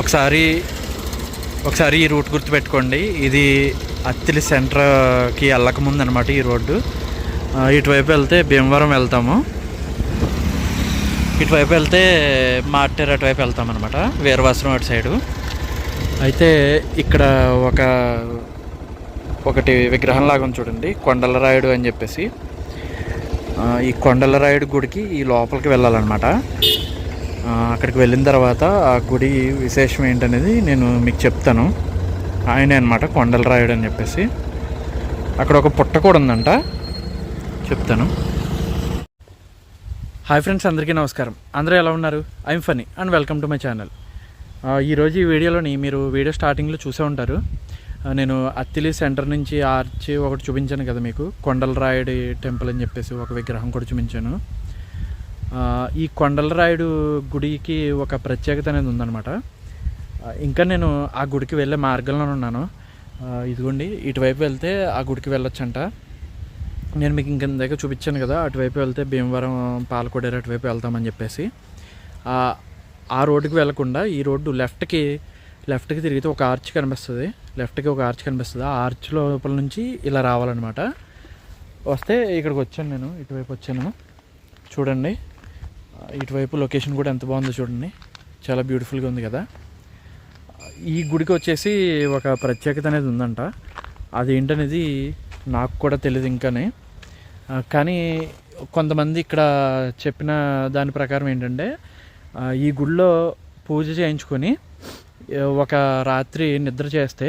ఒకసారి ఒకసారి ఈ రూట్ గుర్తుపెట్టుకోండి. ఇది అత్తిలి సెంటర్కి వెళ్ళకముందు అనమాట ఈ రోడ్డు. ఇటువైపు వెళ్తే భీమవరం వెళ్తాము. ఇటువైపు వెళ్తే మార్టేర్ అటువైపు వెళ్తాం అనమాట వీరవాసరం అటు సైడు. అయితే ఇక్కడ ఒక ఒకటి విగ్రహం లాగా ఉంది చూడండి కొండలరాయుడు అని చెప్పేసి. ఈ కొండలరాయుడు గుడికి ఈ లోపలికి వెళ్ళాలన్నమాట. అక్కడికి వెళ్ళిన తర్వాత ఆ గుడి విశేషం ఏంటనేది నేను మీకు చెప్తాను. ఆయనే అనమాట కొండలరాయుడు అని చెప్పేసి. అక్కడ ఒక పుట్ట కూడా ఉందంట. చెప్తాను. హాయ్ ఫ్రెండ్స్ అందరికీ నమస్కారం. అందరూ ఎలా ఉన్నారు? I'm Phani and welcome to my channel ఈరోజు ఈ వీడియోలోని మీరు వీడియో స్టార్టింగ్లో చూసే ఉంటారు. నేను అత్తిలి సెంటర్ నుంచి ఆర్చి ఒకటి చూపించాను కదా మీకు. కొండలరాయుడి టెంపుల్ అని చెప్పేసి ఒక విగ్రహం కూడా చూపించాను. ఈ కొండలరాయుడు గుడికి ఒక ప్రత్యేకత అనేది ఉందన్నమాట. ఇంకా నేను ఆ గుడికి వెళ్ళే మార్గంలో ఉన్నాను. ఇదిగోండి ఇటువైపు వెళ్తే ఆ గుడికి వెళ్ళొచ్చంట. నేను మీకు ఇంక దగ్గర చూపించాను కదా అటువైపు వెళ్తే భీమవరం పాలకొడేరు అటువైపు వెళ్తామని చెప్పేసి. ఆ, రోడ్డుకి వెళ్ళకుండా ఈ రోడ్డు లెఫ్ట్కి లెఫ్ట్కి తిరిగితే ఒక ఆర్చ్ కనిపిస్తుంది. లెఫ్ట్కి ఒక ఆర్చ్ కనిపిస్తుంది. ఆ ఆర్చ్ లోపల నుంచి ఇలా రావాలన్నమాట. వస్తే ఇక్కడికి వచ్చాను నేను ఇటువైపు వచ్చాను. చూడండి. ఇటువైపు లొకేషన్ కూడా ఎంత బాగుందో చూడండి. చాలా బ్యూటిఫుల్గా ఉంది కదా. ఈ గుడికి వచ్చేసి ఒక ప్రత్యేకత అనేది ఉందంట. అది ఏంటనేది నాకు కూడా తెలియదు ఇంకానే. కానీ కొంతమంది ఇక్కడ చెప్పిన దాని ప్రకారం ఏంటంటే ఈ గుడిలో పూజ చేయించుకొని ఒక రాత్రి నిద్ర చేస్తే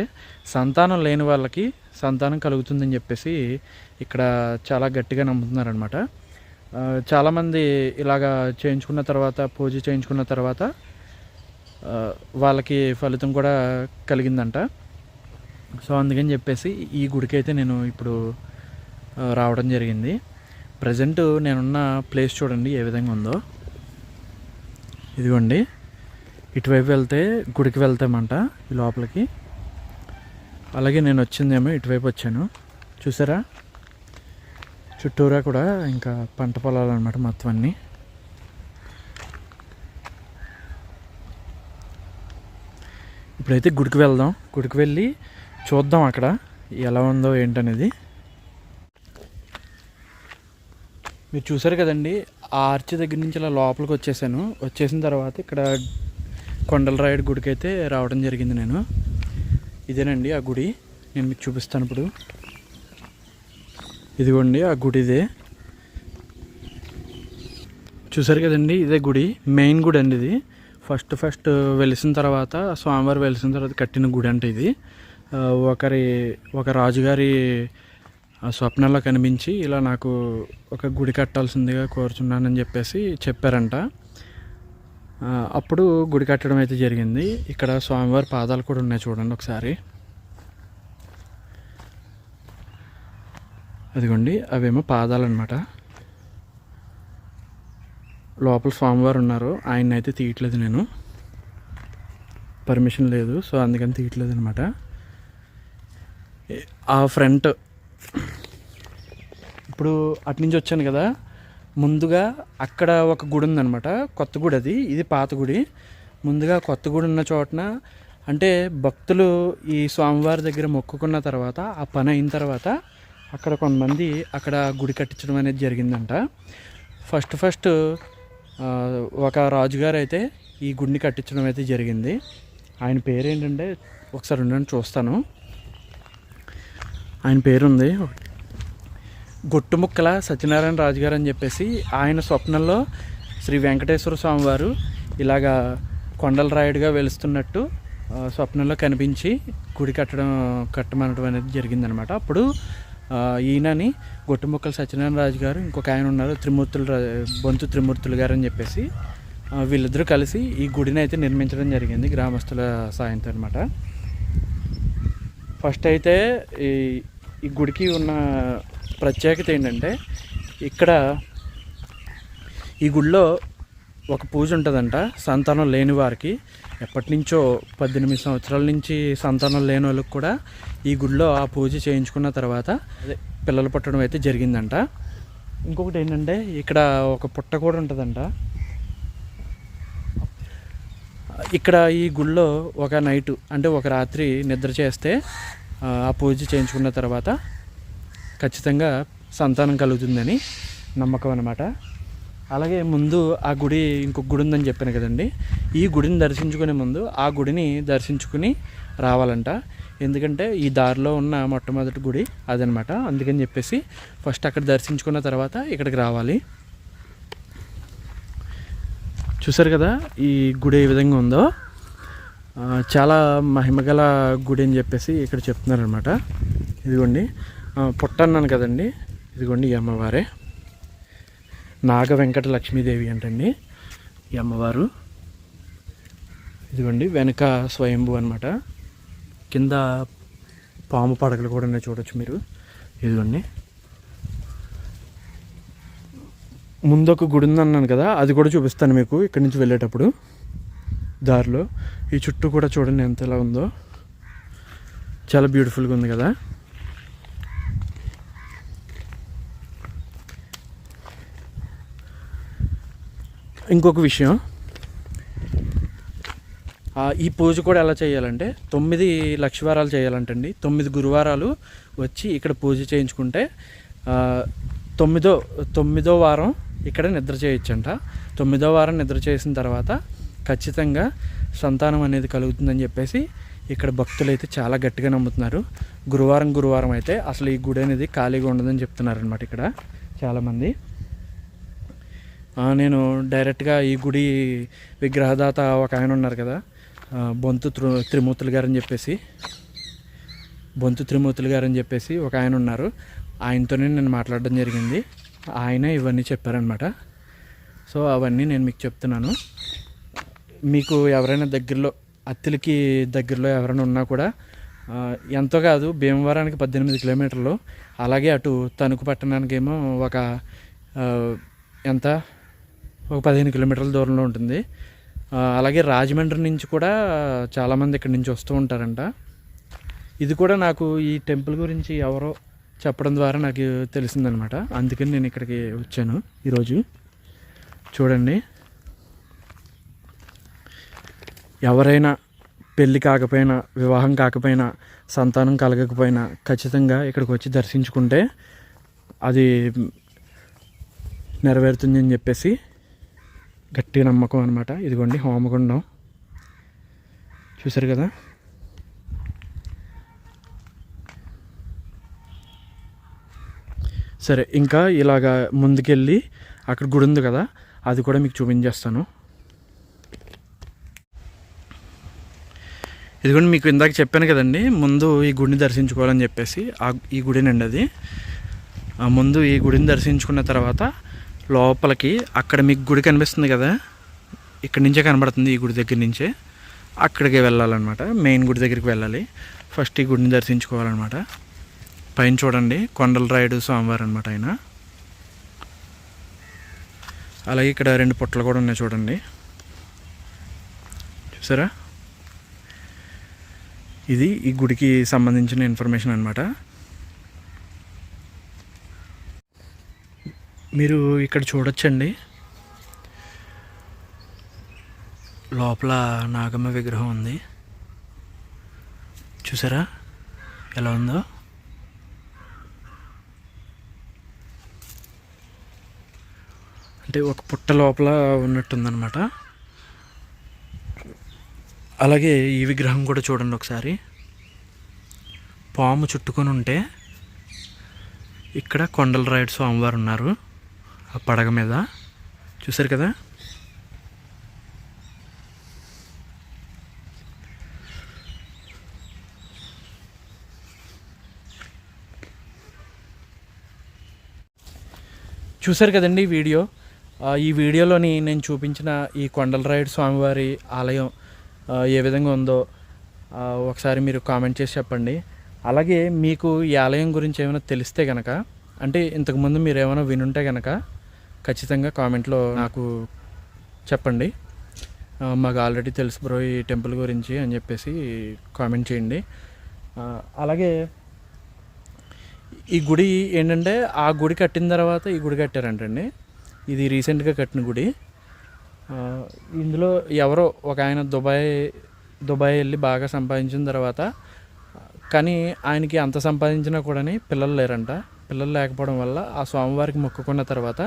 సంతానం లేని వాళ్ళకి సంతానం కలుగుతుందని చెప్పేసి ఇక్కడ చాలా గట్టిగా నమ్ముతున్నారనమాట చాలామంది ఇలాగా చేయించుకున్న తర్వాత పూజ చేయించుకున్న తర్వాత వాళ్ళకి ఫలితం కూడా కలిగిందంట. సో అందుకని చెప్పేసి ఈ గుడికి అయితే నేను ఇప్పుడు రావడం జరిగింది. ప్రజెంట్ నేనున్న ప్లేస్ చూడండి ఏ విధంగా ఉందో. ఇదిగోండి. ఇటువైపు వెళ్తే గుడికి వెళ్తామంట ఈ లోపలికి. అలాగే నేను వచ్చిందేమో ఇటువైపు వచ్చాను. చూసారా? చుట్టూరా కూడా ఇంకా పంట పొలాలు అనమాట మొత్తం అన్నీ. ఇప్పుడైతే గుడికి వెళ్దాం. గుడికి వెళ్ళి చూద్దాం అక్కడ ఎలా ఉందో ఏంటనేది. మీరు చూసారు కదండి ఆ దగ్గర నుంచి ఇలా లోపలికి వచ్చేసాను. వచ్చేసిన తర్వాత ఇక్కడ కొండలరాయుడు గుడికి అయితే రావడం జరిగింది నేను. ఇదేనండి ఆ గుడి. నేను మీకు చూపిస్తాను ఇప్పుడు. ఇదిగోండి ఆ గుడిదే చూసారు కదండి ఇదే గుడి మెయిన్ గుడి అండి ఇది. ఫస్ట్ ఫస్ట్ వెలిసిన తర్వాత స్వామివారు వెలిసిన తర్వాత కట్టిన గుడి అంటే ఇది. ఒకరి ఒక రాజుగారి స్వప్నంలో కనిపించి ఇలా నాకు ఒక గుడి కట్టాల్సిందిగా కోరుచున్నానని చెప్పేసి చెప్పారంట. అప్పుడు గుడి కట్టడం అయితే జరిగింది. ఇక్కడ స్వామివారి పాదాలు కూడా ఉన్నాయి చూడండి ఒకసారి. అదిగోండి అవేమో పాదాలు అనమాట లోపల స్వామివారు ఉన్నారు. ఆయన అయితే తీయట్లేదు నేను. పర్మిషన్ లేదు సో అందుకని తీయట్లేదు అనమాట ఆ ఫ్రంట్ ఇప్పుడు అటు నుంచి వచ్చాను కదా. ముందుగా అక్కడ ఒక గుడి ఉందన్నమాట. కొత్త గుడి అది ఇది పాత గుడి. ముందుగా కొత్త గుడి ఉన్న చోటన అంటే భక్తులు ఈ స్వామివారి దగ్గర మొక్కుకున్న తర్వాత ఆ పని అయిన తర్వాత అక్కడ కొంతమంది అక్కడ గుడి కట్టించడం అనేది జరిగిందంట. ఫస్ట్ ఫస్ట్ ఒక రాజుగారు అయితే ఈ గుడిని కట్టించడం అయితే జరిగింది. ఆయన పేరు ఏంటంటే ఒకసారి ఉండండి చూస్తాను. ఆయన పేరుంది గొట్టుముక్కల సత్యనారాయణ రాజు గారు అని చెప్పేసి ఆయన స్వప్నంలో శ్రీ వెంకటేశ్వర స్వామివారు ఇలాగా కొండల రాయుడుగా వెలుస్తున్నట్టు స్వప్నంలో కనిపించి గుడి కట్టడం కట్టమనడం అనేది జరిగిందనమాట. అప్పుడు ఈయనని గొట్టుముక్కల సత్యనారాయణ రాజు గారు ఇంకొక ఆయన ఉన్నారు త్రిమూర్తులు బొంతు త్రిమూర్తులు గారు అని చెప్పేసి వీళ్ళిద్దరూ కలిసి ఈ గుడిని అయితే నిర్మించడం జరిగింది గ్రామస్తుల సాయంతో అనమాట ఫస్ట్ అయితే ఈ ఈ గుడికి ఉన్న ప్రత్యేకత ఏంటంటే ఇక్కడ ఈ గుడిలో ఒక పూజ ఉంటుందంట. సంతానం లేని వారికి ఎప్పటి నుంచో పద్దెనిమిది సంవత్సరాల నుంచి సంతానం లేని వాళ్ళకి కూడా ఈ గుడిలో ఆ పూజ చేయించుకున్న తర్వాత పిల్లలు పుట్టడం అయితే జరిగిందంట. ఇంకొకటి ఏంటంటే ఇక్కడ ఒక పుట్ట కూడా ఉంటుందంట. ఇక్కడ ఈ గుళ్ళో ఒక నైటు అంటే ఒక రాత్రి నిద్ర చేస్తే ఆ, ఆ పూజ చేయించుకున్న తర్వాత ఖచ్చితంగా సంతానం కలుగుతుందని నమ్మకం అనమాట అలాగే ముందు ఆ గుడి ఇంకొక గుడి ఉందని చెప్పాను కదండి. ఈ గుడిని దర్శించుకునే ముందు ఆ గుడిని దర్శించుకుని రావాలంట. ఎందుకంటే ఈ దారిలో ఉన్న మొట్టమొదటి గుడి అదనమాట. అందుకని చెప్పేసి ఫస్ట్ అక్కడ దర్శించుకున్న తర్వాత ఇక్కడికి రావాలి. చూసారు కదా ఈ గుడి ఏ విధంగా ఉందో? చాలా మహిమగల గుడి అని చెప్పేసి ఇక్కడ చెప్తున్నారనమాట ఇదిగోండి. ఆ, పుట్ట అన్నాను కదండి. ఇదిగోండి ఈ అమ్మవారే. నాగ వెంకట లక్ష్మీదేవి అంటండి ఈ అమ్మవారు. ఇదిగోండి వెనక స్వయంభూ అనమాట కింద పాము పడకలు కూడా ఉన్నాయి చూడొచ్చు మీరు. ఇదిగోండి. ముందు ఒక గుడి ఉంది అన్నాను కదా అది కూడా చూపిస్తాను మీకు ఇక్కడి నుంచి వెళ్ళేటప్పుడు. దారిలో. ఈ చుట్టూ కూడా చూడండి ఎంత ఎలా ఉందో. చాలా బ్యూటిఫుల్గా ఉంది కదా. ఇంకొక విషయం. ఈ పూజ కూడా ఎలా చేయాలంటే తొమ్మిది లక్షవారాలు చేయాలంటండి. తొమ్మిది గురువారాలు వచ్చి ఇక్కడ పూజ చేయించుకుంటే తొమ్మిదో తొమ్మిదో వారం ఇక్కడ నిద్ర చేయొచ్చంట. తొమ్మిదో వారం నిద్ర చేసిన తర్వాత ఖచ్చితంగా సంతానం అనేది కలుగుతుందని చెప్పేసి ఇక్కడ భక్తులు అయితే చాలా గట్టిగా నమ్ముతున్నారు. గురువారం గురువారం అయితే అసలు ఈ గుడి అనేది ఖాళీగా ఉండదని చెప్తున్నారు అనమాట ఇక్కడ చాలామంది. నేను డైరెక్ట్గా ఈ గుడి విగ్రహదాత ఒక ఆయన ఉన్నారు కదా. బొంతు త్రు త్రిమూర్తులు గారు అని చెప్పేసి. బొంతు త్రిమూర్తులు గారు అని చెప్పేసి ఒక ఆయన ఉన్నారు. ఆయనతోనే నేను మాట్లాడడం జరిగింది. ఆయన ఇవన్నీ చెప్పారనమాట సో అవన్నీ నేను మీకు చెప్తున్నాను. మీకు ఎవరైనా దగ్గరలో అత్తిలికి దగ్గరలో ఎవరైనా ఉన్నా కూడా ఎంతో కాదు భీమవరానికి పద్దెనిమిది కిలోమీటర్లు. అలాగే అటు తణుకు పట్టణానికి ఏమో ఒక ఎంత? ఒక పదిహేను కిలోమీటర్ల దూరంలో ఉంటుంది. అలాగే రాజమండ్రి నుంచి కూడా చాలామంది ఇక్కడి నుంచి వస్తూ ఉంటారంట. ఇది కూడా నాకు ఈ టెంపుల్ గురించి ఎవరో చెప్పడం ద్వారా నాకు తెలిసిందనమాట. అందుకని నేను ఇక్కడికి వచ్చాను ఈరోజు. చూడండి. ఎవరైనా పెళ్ళి కాకపోయినా వివాహం కాకపోయినా సంతానం కలగకపోయినా ఖచ్చితంగా ఇక్కడికి వచ్చి దర్శించుకుంటే అది నెరవేరుతుంది అని చెప్పేసి గట్టి నమ్మకం అనమాట ఇదిగోండి హోమగుండం. చూసారు కదా? సరే ఇంకా ఇలాగా ముందుకెళ్ళి అక్కడ గుడి ఉంది కదా అది కూడా మీకు చూపించేస్తాను. ఇదిగోండి మీకు ఇందాక చెప్పాను కదండి ముందు ఈ గుడిని దర్శించుకోవాలని చెప్పేసి ఆ ఈ గుడినండి అది. ఆ ముందు ఈ గుడిని దర్శించుకున్న తర్వాత లోపలికి అక్కడ మీకు గుడి కనిపిస్తుంది కదా ఇక్కడి నుంచే కనబడుతుంది ఈ గుడి దగ్గర నుంచే. అక్కడికి వెళ్ళాలన్నమాట మెయిన్ గుడి దగ్గరికి వెళ్ళాలి. ఫస్ట్ ఈ గుడిని దర్శించుకోవాలన్నమాట. పైన చూడండి కొండల రాయుడు స్వామివారు అనమాట ఆయన. అలాగే ఇక్కడ రెండు పుట్టలు కూడా ఉన్నాయి చూడండి. చూసారా? ఇది ఈ గుడికి సంబంధించిన ఇన్ఫర్మేషన్ అనమాట మీరు ఇక్కడ చూడొచ్చండి. లోపల నాగమ్మ విగ్రహం ఉంది. చూసారా? ఎలా ఉందో? అంటే ఒక పుట్ట లోపల ఉన్నట్టుందన్నమాట. అలాగే ఈ విగ్రహం కూడా చూడండి ఒకసారి. పాము చుట్టుకొని ఉంటే ఇక్కడ కొండల రాయుడు స్వామివారు ఉన్నారు. ఆ పడగ మీద. చూసారు కదా? చూసారు కదండి ఈ వీడియో? ఈ వీడియోలోని నేను చూపించిన ఈ కొండలరాయుడు స్వామివారి ఆలయం ఏ విధంగా ఉందో ఒకసారి మీరు కామెంట్ చేసి చెప్పండి. అలాగే మీకు ఈ ఆలయం గురించి ఏమైనా తెలిస్తే కనుక అంటే ఇంతకుముందు మీరు ఏమైనా వినుంటే కనుక ఖచ్చితంగా కామెంట్లో నాకు చెప్పండి. మాకు ఆల్రెడీ తెలుసు బ్రో ఈ టెంపుల్ గురించి అని చెప్పేసి కామెంట్ చేయండి. అలాగే ఈ గుడి ఏంటంటే ఆ గుడి కట్టిన తర్వాత ఈ గుడి కట్టారంటండి. ఇది రీసెంట్గా కట్టిన గుడి. ఇందులో ఎవరో ఒక ఆయన దుబాయ్ దుబాయ్ వెళ్ళి బాగా సంపాదించిన తర్వాత కానీ ఆయనకి అంత సంపాదించినా కూడా పిల్లలు లేరంట. పిల్లలు లేకపోవడం వల్ల ఆ స్వామివారికి మొక్కుకున్న తర్వాత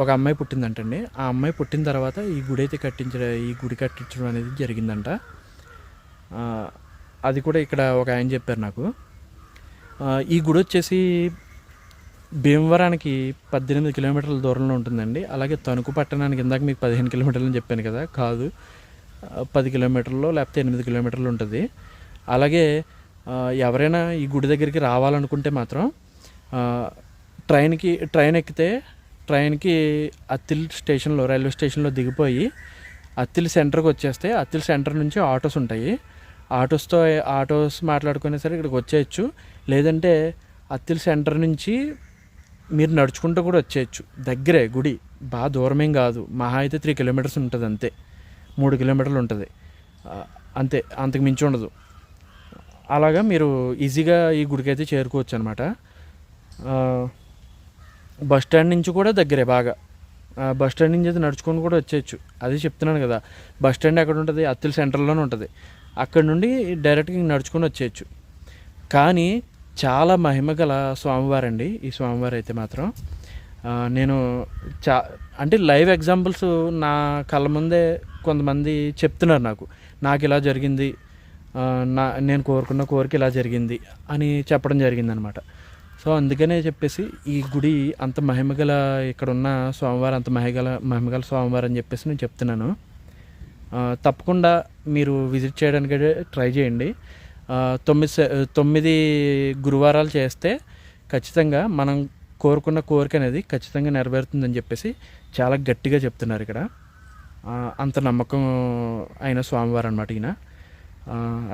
ఒక అమ్మాయి పుట్టిందంటండి. ఆ అమ్మాయి పుట్టిన తర్వాత ఈ గుడి అయితే కట్టించడం ఈ గుడి కట్టించడం అనేది జరిగిందంట. అది కూడా ఇక్కడ ఒక ఆయన చెప్పారు నాకు. ఈ గుడి వచ్చేసి భీమవరానికి పద్దెనిమిది కిలోమీటర్ల దూరంలో ఉంటుందండి. అలాగే తణుకు పట్టణానికి ఇందాక మీకు పదిహేను కిలోమీటర్లు అని చెప్పాను కదా కాదు. పది కిలోమీటర్లు లేకపోతే ఎనిమిది కిలోమీటర్లు ఉంటుంది. అలాగే ఎవరైనా ఈ గుడి దగ్గరికి రావాలనుకుంటే మాత్రం ట్రైన్కి ట్రైన్ ఎక్కితే ట్రైన్కి అత్తిల్ స్టేషన్లో రైల్వే స్టేషన్లో దిగిపోయి అత్తిల్ సెంటర్కి వచ్చేస్తే అత్తిల్ సెంటర్ నుంచి ఆటోస్ ఉంటాయి. ఆటోస్తో ఆటోస్ మాట్లాడుకునే సరే ఇక్కడికి వచ్చేయచ్చు. లేదంటే అత్తిల్ సెంటర్ నుంచి మీరు నడుచుకుంటూ కూడా వచ్చేయచ్చు. దగ్గరే గుడి. బాగా దూరమేం కాదు. మహా అయితే త్రీ కిలోమీటర్స్ ఉంటుంది అంతే. మూడు కిలోమీటర్లు ఉంటుంది. అంతే. అంతకు మించి ఉండదు. అలాగా మీరు ఈజీగా ఈ గుడికి అయితే చేరుకోవచ్చు అనమాట బస్ స్టాండ్ నుంచి కూడా దగ్గరే బాగా. బస్ స్టాండ్ నుంచి అయితే నడుచుకొని కూడా వచ్చేయచ్చు. అది చెప్తున్నాను కదా బస్ స్టాండ్ ఎక్కడ ఉంటుంది? అత్తిల్ సెంటర్లోనే ఉంటుంది. అక్కడ నుండి డైరెక్ట్గా ఇంక నడుచుకొని వచ్చేయచ్చు. కానీ చాలా మహిమ గల స్వామివారండి ఈ స్వామివారు అయితే మాత్రం. నేను చా అంటే లైవ్ ఎగ్జాంపుల్స్ నా కళ్ళ ముందే కొంతమంది చెప్తున్నారు నాకు. నాకు ఇలా జరిగింది. నా నేను కోరుకున్న కోరిక ఇలా జరిగింది అని చెప్పడం జరిగిందనమాట. సో అందుకనే చెప్పేసి ఈ గుడి అంత మహిమగల ఇక్కడ ఉన్న స్వామివారు అంత మహిగల మహిమగల స్వామివారు అని చెప్పేసి నేను చెప్తున్నాను. తప్పకుండా మీరు విజిట్ చేయడానికి ట్రై చేయండి. తొమ్మిది తొమ్మిది గురువారాలు చేస్తే ఖచ్చితంగా మనం కోరుకున్న కోరిక అనేది ఖచ్చితంగా నెరవేరుతుందని చెప్పేసి చాలా గట్టిగా చెప్తున్నారు ఇక్కడ. అంత నమ్మకం అయిన స్వామివారు అనమాట ఈయన.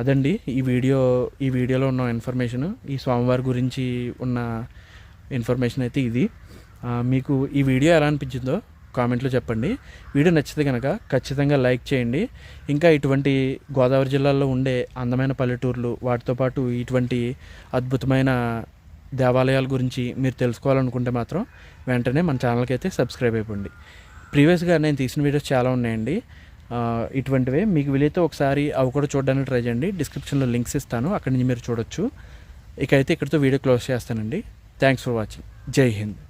అదండి. ఈ వీడియో ఈ వీడియోలో ఉన్న ఇన్ఫర్మేషన్ ఈ స్వామివారి గురించి ఉన్న ఇన్ఫర్మేషన్ అయితే ఇది. మీకు ఈ వీడియో ఎలా అనిపించిందో కామెంట్లో చెప్పండి. వీడియో నచ్చితే కనుక ఖచ్చితంగా లైక్ చేయండి. ఇంకా ఇటువంటి గోదావరి జిల్లాలో ఉండే అందమైన పల్లెటూర్లు వాటితో పాటు ఇటువంటి అద్భుతమైన దేవాలయాల గురించి మీరు తెలుసుకోవాలనుకుంటే మాత్రం వెంటనే మన ఛానల్కి అయితే సబ్స్క్రైబ్ అయిపోండి. ప్రీవియస్గా నేను తీసిన వీడియోస్ చాలా ఉన్నాయండి. ఇటువంటివే. మీకు వీలైతే ఒకసారి అవి కూడా చూడడానికి ట్రై చేయండి. డిస్క్రిప్షన్లో లింక్స్ ఇస్తాను. అక్కడి నుంచి మీరు చూడొచ్చు. ఇక అయితే ఇక్కడితో వీడియో క్లోజ్ చేస్తానండి. Thanks for watching. Jai Hind.